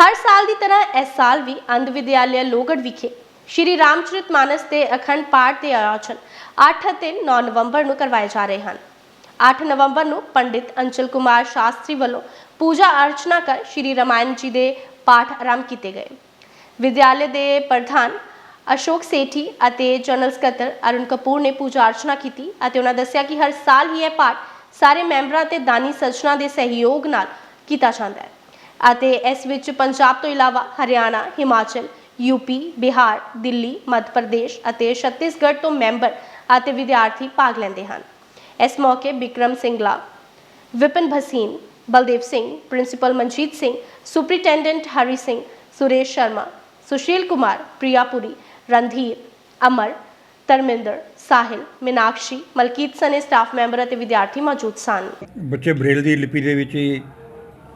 ਹਰ ਸਾਲ ਦੀ ਤਰ੍ਹਾਂ ਇਸ ਸਾਲ ਵੀ ਅੰਧ ਵਿਦਿਆਲਿਆ ਲੋਗੜ ਵਿਖੇ ਸ਼੍ਰੀ ਰਾਮਚਰਿਤ ਮਾਨਸ ਦੇ ਅਖੰਡ ਪਾਠ ਦੇ ਆਯੋਜਨ 8 ਅਤੇ 9 ਨਵੰਬਰ ਨੂੰ ਕਰਵਾਏ ਜਾ ਰਹੇ ਹਨ। 8 ਨਵੰਬਰ ਨੂੰ ਪੰਡਿਤ ਅੰਚਲ ਕੁਮਾਰ ਸ਼ਾਸਤਰੀ ਵੱਲੋਂ ਪੂਜਾ ਅਰਚਨਾ ਕਰ ਸ਼੍ਰੀ ਰਾਮਾਇਣ ਜੀ ਦੇ ਪਾਠ ਆਰੰਭ ਕੀਤੇ ਗਏ। ਵਿਦਿਆਲੇ ਦੇ ਪ੍ਰਧਾਨ ਅਸ਼ੋਕ ਸੇਠੀ ਅਤੇ ਜਨਰਲ ਸਕੱਤਰ ਅਰੁਣ ਕਪੂਰ ਨੇ ਪੂਜਾ ਅਰਚਨਾ ਕੀਤੀ ਅਤੇ ਉਹਨਾਂ ਦੱਸਿਆ ਕਿ ਹਰ ਸਾਲ ਹੀ ਇਹ ਪਾਠ ਸਾਰੇ ਮੈਂਬਰਾਂ ਤੇ ਦਾਨੀ ਸੱਜਣਾ ਦੇ ਸਹਿਯੋਗ ਨਾਲ ਕੀਤਾ ਜਾਂਦਾ ਹੈ। ਅਤੇ ਇਸ ਵਿੱਚ ਪੰਜਾਬ ਤੋਂ ਇਲਾਵਾ ਹਰਿਆਣਾ, ਹਿਮਾਚਲ ਯੂਪੀ ਬਿਹਾਰ, ਦਿੱਲੀ, ਮੱਧ ਪ੍ਰਦੇਸ਼ ਅਤੇ ਛੱਤੀਸਗੜ੍ਹ ਤੋਂ ਮੈਂਬਰ ਅਤੇ ਵਿਦਿਆਰਥੀ ਭਾਗ ਲੈਂਦੇ ਹਨ। ਇਸ ਮੌਕੇ ਬਿਕਰਮ ਸਿੰਘਲਾ ਵਿਪਨ ਭਸੀਨ, ਬਲਦੇਵ ਸਿੰਘ, ਪ੍ਰਿੰਸੀਪਲ ਮਨਜੀਤ ਸਿੰਘ, ਸੁਪਰੀਟੈਂਡੈਂਟ ਹਰੀ ਸਿੰਘ, ਸੁਰੇਸ਼ ਸ਼ਰਮਾ, ਸੁਸ਼ੀਲ ਕੁਮਾਰ ਪ੍ਰਿਆਪੁਰੀ ਰਣਧੀਰ, ਅਮਰ, ਧਰਮਿੰਦਰ, ਸਾਹਿਲ, ਮੀਨਾਕਸ਼ੀ, ਮਲਕੀਤ ਸਨੇ ਸਟਾਫ ਮੈਂਬਰ ਅਤੇ ਵਿਦਿਆਰਥੀ ਮੌਜੂਦ ਸਨ। ਬੱਚੇ ਬ੍ਰੇਲ ਦੀ ਲਿਪੀ ਦੇ ਵਿੱਚ ਹੀ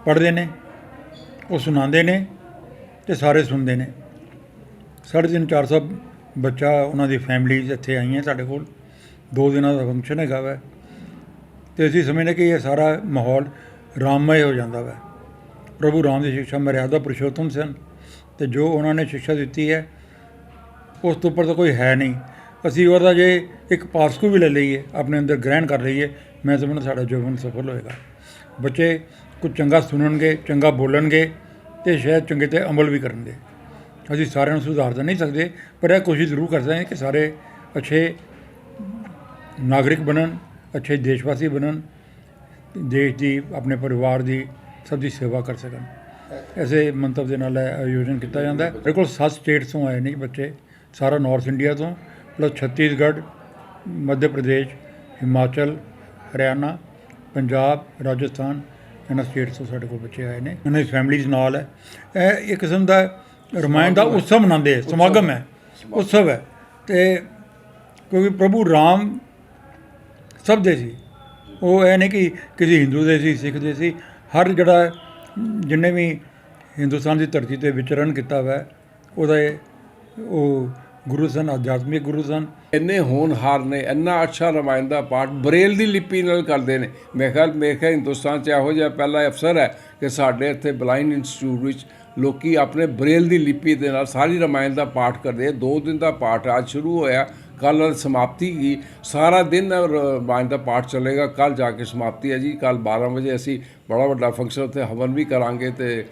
ਪੜ੍ਹਦੇ ਨੇ। ਉਹ ਸੁਣਾਉਂਦੇ ਨੇ ਤੇ ਸਾਰੇ ਸੁਣਦੇ ਨੇ। ਸਾਢੇ ਤਿੰਨ ਚਾਰ ਸੌ ਬੱਚਾ ਉਹਨਾਂ ਦੀ ਫੈਮਿਲੀਜ਼ ਇੱਥੇ ਆਈਆਂ ਸਾਡੇ ਕੋਲ। ਦੋ ਦਿਨਾਂ ਦਾ ਫੰਕਸ਼ਨ ਹੈਗਾ ਵੈ। ਤੇ ਅਸੀਂ ਸਮਝਦੇ ਕਿ ਇਹ ਸਾਰਾ ਮਾਹੌਲ ਰਾਮਮय ਹੋ ਜਾਂਦਾ ਵੈ। ਪ੍ਰਭੂ ਰਾਮ ਦੀ ਸਿੱਖਿਆ ਮਰਿਆਦਾ ਪੁਰਸ਼ੋਤਮ ਸਨ ਤੇ ਜੋ ਉਹਨਾਂ ਨੇ ਸਿੱਖਿਆ ਦਿੱਤੀ ਹੈ, ਉਸ ਤੋਂ ਉੱਪਰ ਤਾਂ ਕੋਈ ਹੈ ਨਹੀਂ। ਅਸੀਂ ਉਹਦਾ ਜੇ ਇੱਕ ਪਾਸਕੂ ਵੀ ਲੈ ਲਈਏ, ਆਪਣੇ ਅੰਦਰ ਗ੍ਰਹਿਣ ਕਰ ਲਈਏ, ਮੈਂ ਸਮਝਣਾ ਸਾਡਾ ਜੀਵਨ ਸਫਲ ਹੋਏਗਾ। ਬੱਚੇ ਕੁਝ ਚੰਗਾ ਸੁਣਨਗੇ, ਚੰਗਾ ਬੋਲਣਗੇ ਤੇ ਸ਼ਾਇਦ ਚੰਗੇ ਤੇ ਅਮਲ ਵੀ ਕਰਨਗੇ। ਅਸੀਂ ਸਾਰਿਆਂ ਨੂੰ ਸੁਧਾਰ ਤਾਂ ਨਹੀਂ ਸਕਦੇ, ਪਰ ਇਹ ਕੋਸ਼ਿਸ਼ ਜ਼ਰੂਰ ਕਰਦੇ ਹਾਂ ਕਿ ਸਾਰੇ ਅੱਛੇ ਨਾਗਰਿਕ ਬਣਨ, ਅੱਛੇ ਦੇਸ਼ਵਾਸੀ ਬਣਨ, ਦੇਸ਼ ਦੀ, ਆਪਣੇ ਪਰਿਵਾਰ ਦੀ ਸਭ ਦੀ ਸੇਵਾ ਕਰ ਸਕਣ। ਐਸੇ ਮੰਤਵ ਦੇ ਨਾਲ ਇਹ ਆਯੋਜਨ ਕੀਤਾ ਜਾਂਦਾ ਹੈ। ਮੇਰੇ ਕੋਲ ਸੱਤ ਸਟੇਟਸ ਤੋਂ ਆਏ ਨੇ ਬੱਚੇ, ਸਾਰਾ ਨਾਰਥ ਇੰਡੀਆ ਤੋਂ ਪਲੱਸ ਛੱਤੀਸਗੜ੍ਹ, ਮੱਧ ਪ੍ਰਦੇਸ਼, ਹਿਮਾਚਲ, ਹਰਿਆਣਾ, ਪੰਜਾਬ, ਰਾਜਸਥਾਨ ਇਹਨਾਂ ਸਟੇਟਸ ਤੋਂ ਸਾਡੇ ਕੋਲ ਬੱਚੇ ਆਏ ਨੇ। ਇਹਨਾਂ ਦੀ ਫੈਮਿਲੀਜ਼ ਨਾਲ ਹੈ। ਇਹ ਇੱਕ ਕਿਸਮ ਦਾ ਰਮਾਇਣ ਦਾ ਉਤਸਵ ਮਨਾਉਂਦੇ ਸਮਾਗਮ ਹੈ। ਉਤਸਵ ਹੈ। ਤੇ ਕਿਉਂਕਿ ਪ੍ਰਭੂ ਰਾਮ ਸਭ ਦੇ ਸੀ। ਉਹ ਇਹ ਨਹੀਂ ਕਿ ਕਿਸੇ ਹਿੰਦੂ ਦੇ ਸੀ ਸਿੱਖ ਦੇ ਸੀ। ਹਰ ਜਿਹੜਾ ਜਿੰਨੇ ਵੀ ਹਿੰਦੁਸਤਾਨ ਦੀ ਧਰਤੀ ਤੇ ਵਿਚਰਨ ਕੀਤਾ ਹੋਇਆ ਉਹਦਾ ਉਹ ਗੁਰੂ ਸਨ, ਆਧਿਆਤਮਿਕ ਗੁਰੂ ਸਨ। ਇੰਨੇ ਹੋਣਹਾਰ ਨੇ, ਇੰਨਾ ਅੱਛਾ ਰਮਾਇਣ ਦਾ ਪਾਠ ਬਰੇਲ ਦੀ ਲਿਪੀ ਨਾਲ ਕਰਦੇ ਨੇ। ਮੇਰੇ ਖਿਆਲ ਮੇਰੇ ਖਿਆਲ ਹਿੰਦੁਸਤਾਨ 'ਚ ਇਹੋ ਜਿਹਾ ਪਹਿਲਾ ਅਫਸਰ ਹੈ ਕਿ ਸਾਡੇ ਇੱਥੇ ਬਲਾਈਂਡ ਇੰਸਟੀਚਿਊਟ ਵਿੱਚ ਲੋਕੀ ਆਪਣੇ ਬਰੇਲ ਦੀ ਲਿਪੀ ਦੇ ਨਾਲ ਸਾਰੀ ਰਾਮਾਇਣ ਦਾ ਪਾਠ ਕਰਦੇ ਦੋ ਦਿਨ ਦਾ ਪਾਠ ਅੱਜ ਸ਼ੁਰੂ ਹੋਇਆ ਕੱਲ ਸਮਾਪਤੀ ਕੀ ਸਾਰਾ ਦਿਨ ਰਾਮਾਇਣ ਦਾ ਪਾਠ ਚੱਲੇਗਾ। ਕੱਲ ਜਾ ਕੇ ਸਮਾਪਤੀ ਹੈ ਜੀ। ਕੱਲ 12 ਵਜੇ ਅਸੀਂ ਬੜਾ ਵੱਡਾ ਫੰਕਸ਼ਨ ਉੱਥੇ ਹਵਨ ਵੀ ਕਰਾਂਗੇ ਤੇ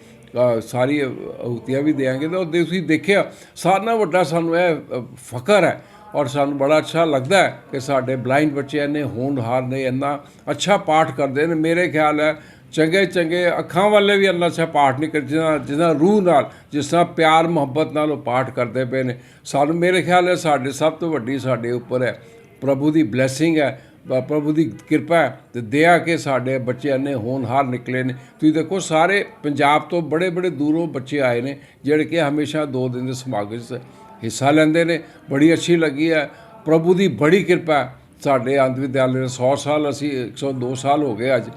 ਸਾਰੀ ਅਹੁਤੀਆਂ ਵੀ ਦੇਾਂਗੇ ਤਾਂ ਉਹ ਦੇ- ਤੁਸੀਂ ਦੇਖਿਆ ਸਾਰਿਆਂ ਨਾਲੋਂ ਵੱਡਾ ਸਾਨੂੰ ਇਹ ਅ, ਫਖਰ ਹੈ ਔਰ ਸਾਨੂੰ ਬੜਾ ਅੱਛਾ ਲੱਗਦਾ ਹੈ ਕਿ ਸਾਡੇ ਬਲਾਈਂਡ ਬੱਚੇ ਇੰਨੇ ਹੋਣਹਾਰ ਨੇ ਇੰਨਾ ਅੱਛਾ ਪਾਠ ਕਰਦੇ ਨੇ। ਮੇਰੇ ਖਿਆਲ ਹੈ ਚੰਗੇ ਚੰਗੇ ਅੱਖਾਂ ਵਾਲੇ ਵੀ ਇੰਨਾ ਅੱਛਾ ਪਾਠ ਨਹੀਂ ਕਰਦੇ ਜਿਹਨਾਂ ਜਿੰਨਾ ਰੂਹ ਨਾਲ ਜਿਸ ਤਰ੍ਹਾਂ ਪਿਆਰ ਮੁਹੱਬਤ ਨਾਲ ਉਹ ਪਾਠ ਕਰਦੇ ਪਏ ਨੇ। ਸਾਨੂੰ ਮੇਰੇ ਖਿਆਲ ਹੈ ਸਾਡੇ ਸਭ ਤੋਂ ਵੱਡੀ ਸਾਡੇ ਉੱਪਰ ਹੈ ਪ੍ਰਭੂ ਦੀ ਬਲੇਸਿੰਗ ਹੈ ਪ੍ਰਭੂ ਦੀ ਕਿਰਪਾ ਹੈ ਤੇ ਦਇਆ ਕਿ ਸਾਡੇ ਬੱਚੇ ਇੰਨੇ ਹੋਣਹਾਰ ਨਿਕਲੇ ਨੇ। ਤੁਸੀਂ ਦੇਖੋ ਸਾਰੇ ਪੰਜਾਬ ਤੋਂ ਬੜੇ ਬੜੇ ਦੂਰੋਂ ਬੱਚੇ ਆਏ ਨੇ, ਜਿਹੜੇ ਕਿ ਹਮੇਸ਼ਾ ਦੋ ਦਿਨ ਦੇ ਸਮਾਗਮ 'ਚ ਹਿੱਸਾ ਲੈਂਦੇ ਨੇ। ਬੜੀ ਅੱਛੀ ਲੱਗੀ ਹੈ। ਪ੍ਰਭੂ ਦੀ ਬੜੀ ਕਿਰਪਾ ਸਾਡੇ ਅੰਧ ਵਿਦਿਆਲੇ ਦੇ 100 ਸਾਲ ਅਸੀਂ 102 ਸਾਲ ਹੋ ਗਏ ਅੱਜ।